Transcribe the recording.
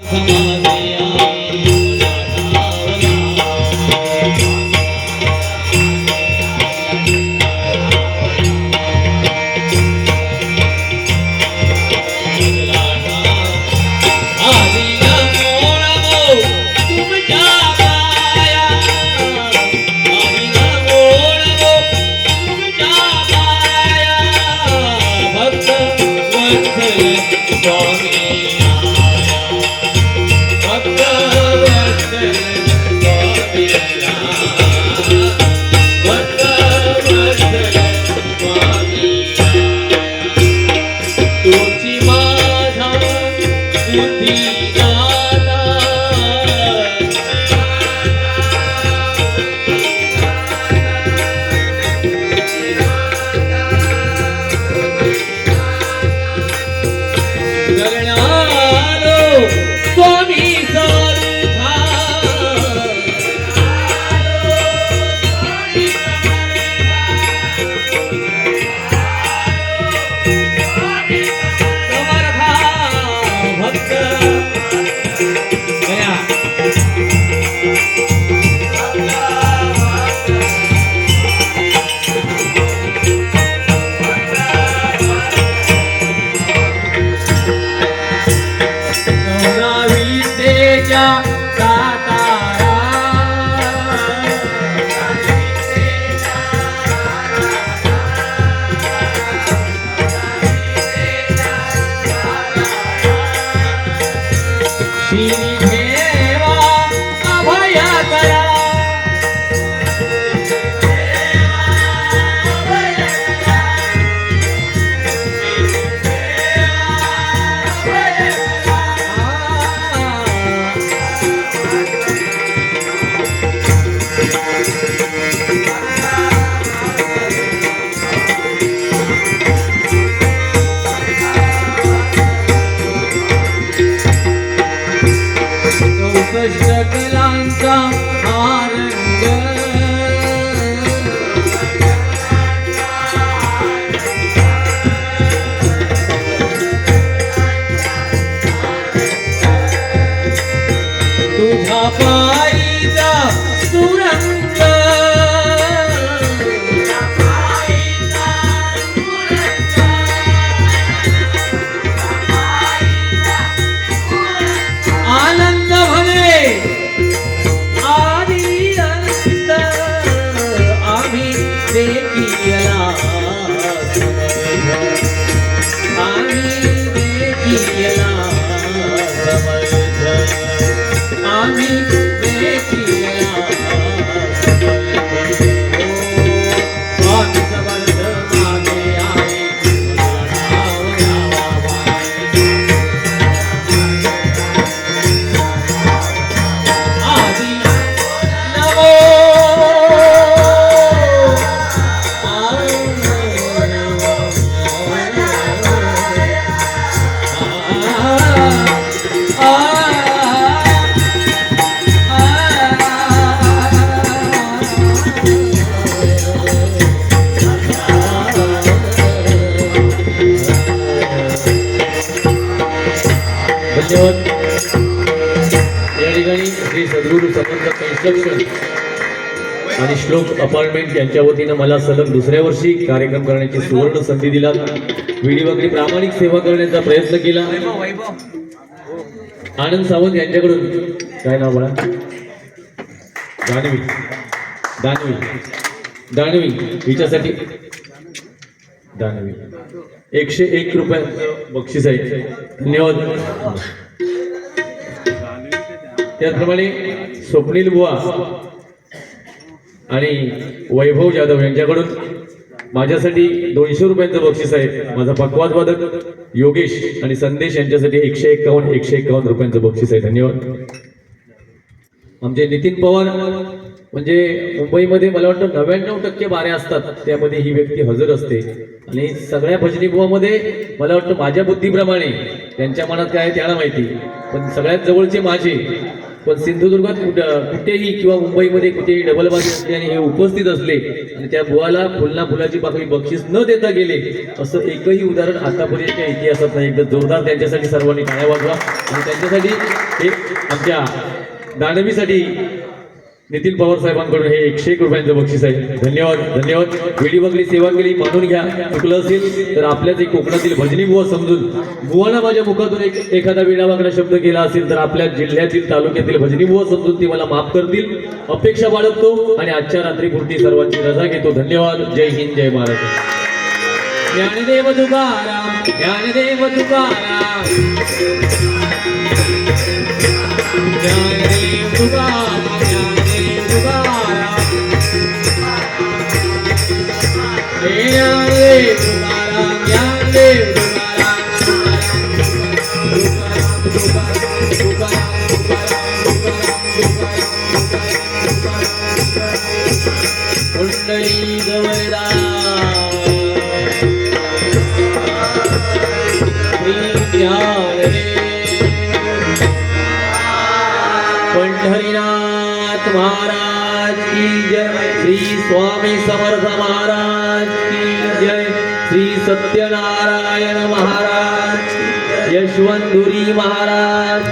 Thank. sura. या ठिकाणी श्री सद्गुरू समर्थ construction आणि श्लोक अपार्टमेंट यांच्या वतीनं मला सलग दुसऱ्या वर्षी कार्यक्रम करण्याची सुवर्ण संधी दिला. विडी वगैरे प्रामाणिक सेवा करण्याचा प्रयत्न केला. आनंद सावंत यांच्याकडून. काय नाव बाळा? दानवी. दानवी. दानवी हिच्यासाठी. दानवी. एकशे एक रुपयाचं बक्षीस आहे. धन्यवाद. त्याचप्रमाणे स्वप्नील बुवा आणि वैभव जाधव यांच्याकडून माझ्यासाठी दोनशे रुपयांचं बक्षीस आहे. माझा पकवाद वादक योगेश आणि संदेश यांच्यासाठी एकशे एकावन्न एकशे एकावन्न रुपयांचं बक्षीस आहे. धन्यवाद. आमचे नितीन पवार म्हणजे मुंबईमध्ये मला वाटतं नव्याण्णव टक्के बाऱ्या असतात. त्यामध्ये ही व्यक्ती हजर असते. आणि सगळ्या भजनी बुवामध्ये मला वाटतं माझ्या बुद्धीप्रमाणे त्यांच्या मनात काय आहे त्याला माहिती. पण सगळ्यात जवळचे माझे पण सिंधुदुर्गात कुठं कुठेही किंवा मुंबईमध्ये कुठेही डबल बाजी आणि हे उपस्थित असले आणि त्या बुवाला फुलना फुलाची पाकळी बक्षीस न देता गेले असं एकही उदाहरण आतापर्यंतच्या इतिहासात नाही. एकदा जोरदार त्यांच्यासाठी सर्वांनी टाळ्या वाजवा. आणि त्यांच्यासाठी हे आमच्या दानवीसाठी नितीन पवार साहेबांकडून हे एकशे एक रुपयांचं बक्षीस आहे. धन्यवाद धन्यवाद. वेळी बघली सेवा केली मानून घ्या. चुकलं असेल तर आपल्याच एक कोकणातील भजनी बुवा समजून बुवाना माझ्या मुखातून एक एखादा वेडावाकडा शब्द केला असेल तर आपल्या जिल्ह्यातील तालुक्यातील भजनी बुवा समजून ती मला माफ करतील. अपेक्षा बाळगतो आणि आजच्या रात्रीपुरती सर्वांची रजा घेतो. धन्यवाद. जय हिंद जय महाराष्ट्र ज्ञानदेव तुकाराम ज्ञानदेव तुकाराम. ज्ञानदेव तुकाराम. पंढरीनाथ महाराज की जय श्री स्वामी समर्थ महाराज की जय श्री सत्यनारायण महाराज यशवंतुरी महाराज